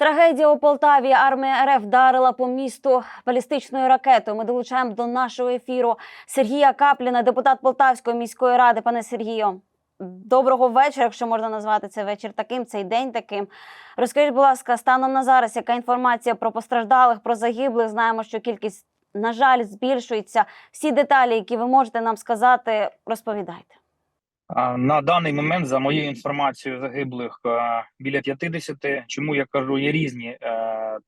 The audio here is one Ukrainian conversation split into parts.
Трагедія у Полтаві. Армія РФ вдарила по місту балістичною ракетою. Ми долучаємо до нашого ефіру Сергія Капліна, депутат Полтавської міської ради. Пане Сергію, доброго вечора, якщо можна назвати цей вечір таким, цей день таким. Розкажіть, будь ласка, станом на зараз, яка інформація про постраждалих, про загиблих? Знаємо, що кількість, на жаль, збільшується. Всі деталі, які ви можете нам сказати, розповідайте. На даний момент, за моєю інформацією, загиблих е, біля 50. Чому я кажу, є різні е,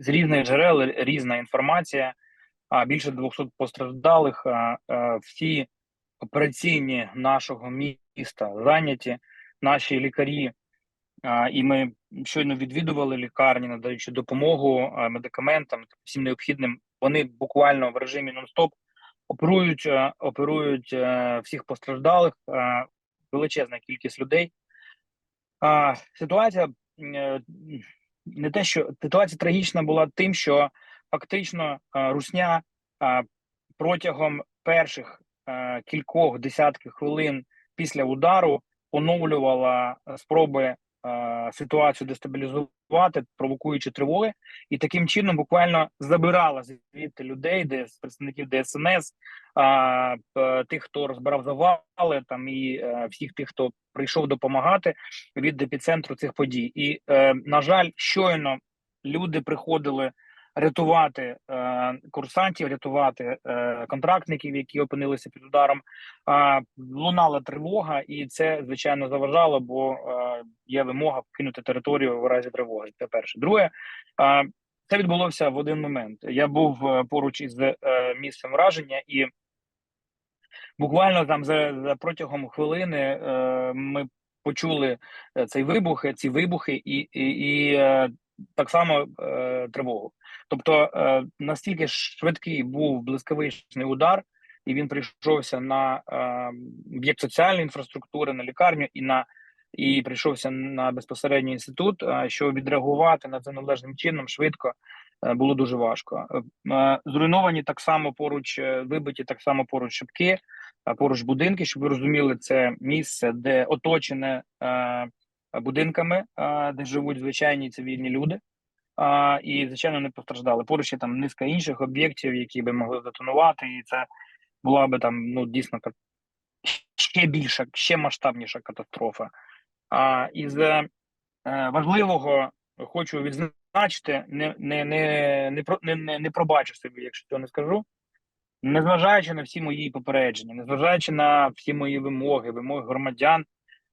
з- різних джерел різна інформація. А більше 200 постраждалих. Е, Всі операційні нашого міста зайняті, наші лікарі. І ми щойно відвідували лікарні, надаючи допомогу медикаментам, всім необхідним. Вони буквально в режимі нон-стоп оперують, е, оперують е, всіх постраждалих, е, величезна кількість людей. Ситуація не те, що ситуація трагічна була тим, що фактично русня протягом перших кількох десятків хвилин після удару поновлювала е, спроби ситуацію дестабілізувати, провокуючи тривоги, і таким чином буквально забирала звідти людей, де представників ДСНС, а, тих, хто розбирав завали, там і е, всіх тих, хто прийшов допомагати від епіцентру цих подій. І е, на жаль, щойно люди приходили рятувати е, курсантів, рятувати е, контрактників, які опинилися під ударом. А лунала тривога, і це звичайно заважало, бо е, є вимога покинути територію в разі тривоги. Це перше. Друге, е, це відбулося в один момент. Я був е, поруч із е, місцем враження, і буквально там за, за протягом хвилини е, ми почули е, цей вибух, е, ці вибухи, і, і, і е, так само е, тривогу. Тобто е, настільки швидкий був блискавичний удар, і він прийшовся на е, об'єкт соціальної інфраструктури, на лікарню і на і прийшовся на безпосередній інститут. е, Що відреагувати на це належним чином швидко е, було дуже важко. Е, Зруйновані так само поруч, вибиті так само поруч шибки, поруч будинки, щоб ви розуміли, це місце, де оточене будинками, де живуть звичайні цивільні люди. А, і звичайно не постраждали. Поруч є там низка інших об'єктів, які би могли детонувати, і це була би там ну дійсно ще більша, ще масштабніша катастрофа. А із е, важливого хочу відзначити, не не не не не, не, не пробачу собі, якщо цього не скажу. Незважаючи на всі мої попередження, незважаючи на всі мої вимоги, вимоги громадян,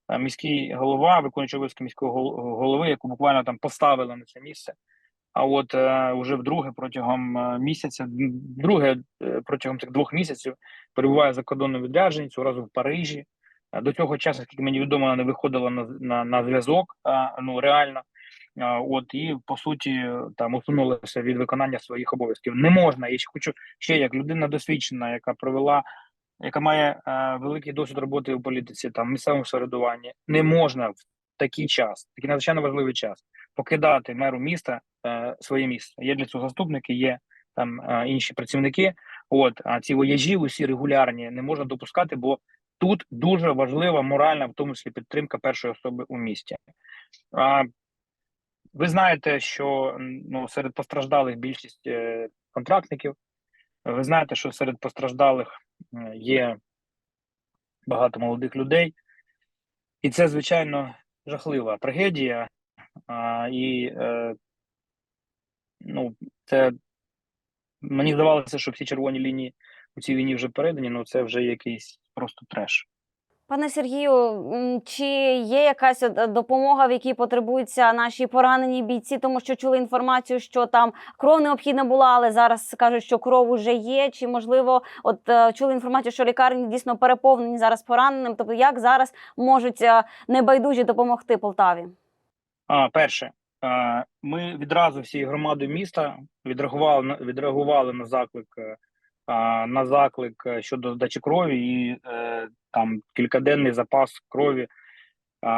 е, міський голова, виконуючий обов'язки міського голови, яку буквально там поставили на це місце. А от е, уже вдруге протягом е, місяця, друге е, протягом цих двох місяців перебуває за кордонною відрядженні, цього разу в Парижі. Е, До цього часу, скільки мені відомо, вона не виходила на, на, на зв'язок, ну реально. От і по суті там усунулася від виконання своїх обов'язків. Не можна. Я ще хочу ще як людина досвідчена, яка провела, яка має е, великий досвід роботи у політиці, там місцевому самоврядуванні, не можна в такий час, такий надзвичайно важливий час, покидати меру міста е, своє місце. Є для цього заступники, є там е, інші працівники. От а ці вояжі усі регулярні не можна допускати, бо тут дуже важлива моральна, в тому числі підтримка першої особи у місті. А, ви знаєте, що ну, серед постраждалих більшість е, контрактників. Ви знаєте, що серед постраждалих є багато молодих людей, і це, звичайно, жахлива трагедія. А, і е, ну, це мені здавалося, що всі червоні лінії у цій війні вже передані, ну це вже якийсь просто треш. Пане Сергію, чи є якась е, допомога, в якій потребуються наші поранені бійці, тому що чули інформацію, що там кров необхідна була, але зараз кажуть, що кров уже є. Чи можливо, от е, чули інформацію, що лікарні дійсно переповнені зараз пораненим? Тобто, як зараз можуть е, небайдужі допомогти Полтаві? А, перше, ми відразу всією громадою міста відреагували відреагували на заклик е, на заклик е, щодо здачі крові, і е, там кількаденний запас крові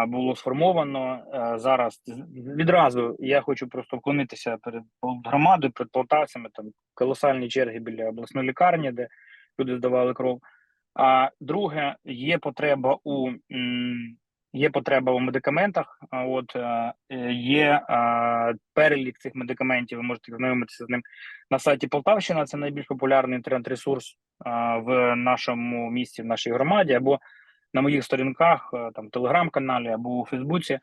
було сформовано. Зараз відразу я хочу просто вклонитися перед громадою, перед полтавцями. Там колосальні черги біля обласної лікарні, де люди здавали кров. А друге, є потреба у є потреба у медикаментах. От е, е, є перелік цих медикаментів. Ви можете знайомитися з ним на сайті Полтавщина. Це найбільш популярний інтернет-ресурс в нашому місті, в нашій громаді, або на моїх сторінках, е, там телеграм-каналі або у Фейсбуці.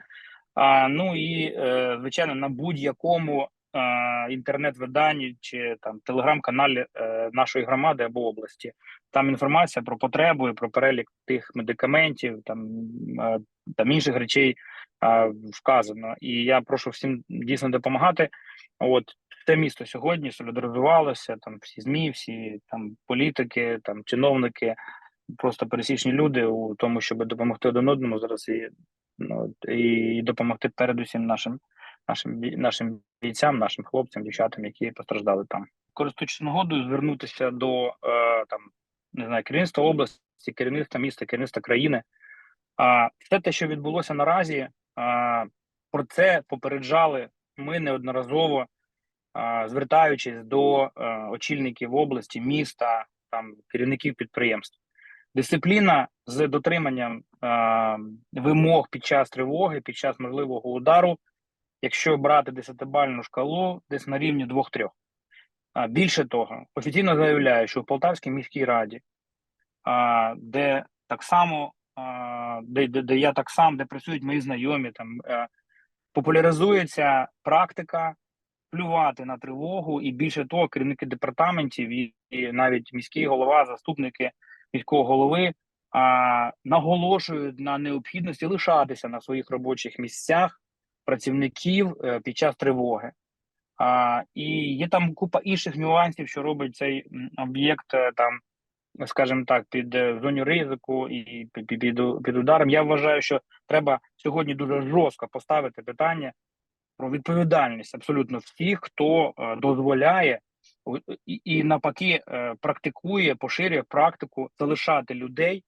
А, ну і звичайно на будь-якому інтернет-виданні чи там телеграм-каналі е, нашої громади або області. Там інформація про потребу і про перелік тих медикаментів, там е, там інших речей вказано. І я прошу всім дійсно допомагати. От це місто сьогодні солідаризувалося. Там всі змі, всі там політики, там чиновники, просто пересічні люди у тому, щоб допомогти один одному зараз і ну і допомогти передусім нашим нашим нашим бійцям, нашим хлопцям, дівчатам, які постраждали там. Користуючись нагодою, звернутися до е, там не знаю керівництва області, керівництва міста, керівництва країни. А все те, що відбулося наразі, а, про це попереджали ми неодноразово, а, звертаючись до е, очільників області, міста, там керівників підприємств. Дисципліна з дотриманням е, вимог під час тривоги, під час можливого удару, якщо брати десятибальну шкалу, десь на рівні 2-3. А, Більше того, офіційно заявляю, що в Полтавській міській раді, а, де так само, а, де, де, де я так само, де працюють мої знайомі, там е, популяризується практика плювати на тривогу, і більше того, керівники департаментів і, і навіть міський голова, заступники міського голови а, наголошують на необхідності лишатися на своїх робочих місцях працівників е, під час тривоги. А, і є там купа інших нюансів, що робить цей об'єкт е, там, скажімо так, під е, зоні ризику і під, під, під, ударом. Я вважаю, що треба сьогодні дуже жорстко поставити питання про відповідальність абсолютно всіх, хто дозволяє і, і навпаки практикує, поширює практику залишати людей.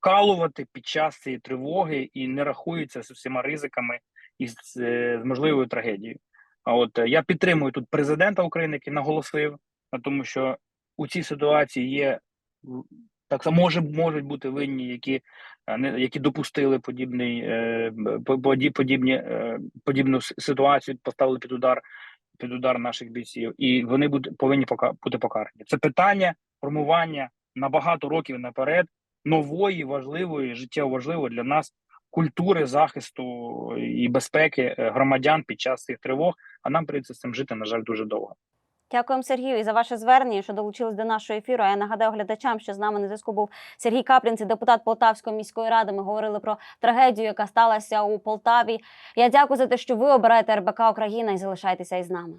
Вкалувати під час цієї тривоги і не рахується з усіма ризиками і з, з можливою трагедією. А от е, я підтримую тут президента України, який наголосив на тому, що у цій ситуації є так само може можуть бути винні, які е, не які допустили подібний е, поді- подібні подібну ситуацію, поставили під удар під удар наших бійців, і вони будуть повинні пока бути покарані. Це питання формування на багато років наперед нової важливої життєво важливої для нас культури захисту і безпеки е, громадян під час цих тривог. А нам прийдеться з цим жити, на жаль, дуже довго. Дякуємо Сергію і за ваше звернення, що долучились до нашого ефіру. А Я нагадаю глядачам, що з нами на зв'язку був Сергій Каплін, це депутат Полтавської міської ради. Ми говорили про трагедію, яка сталася у Полтаві. Я дякую за те, що ви обираєте РБК Україна і залишаєтеся із нами.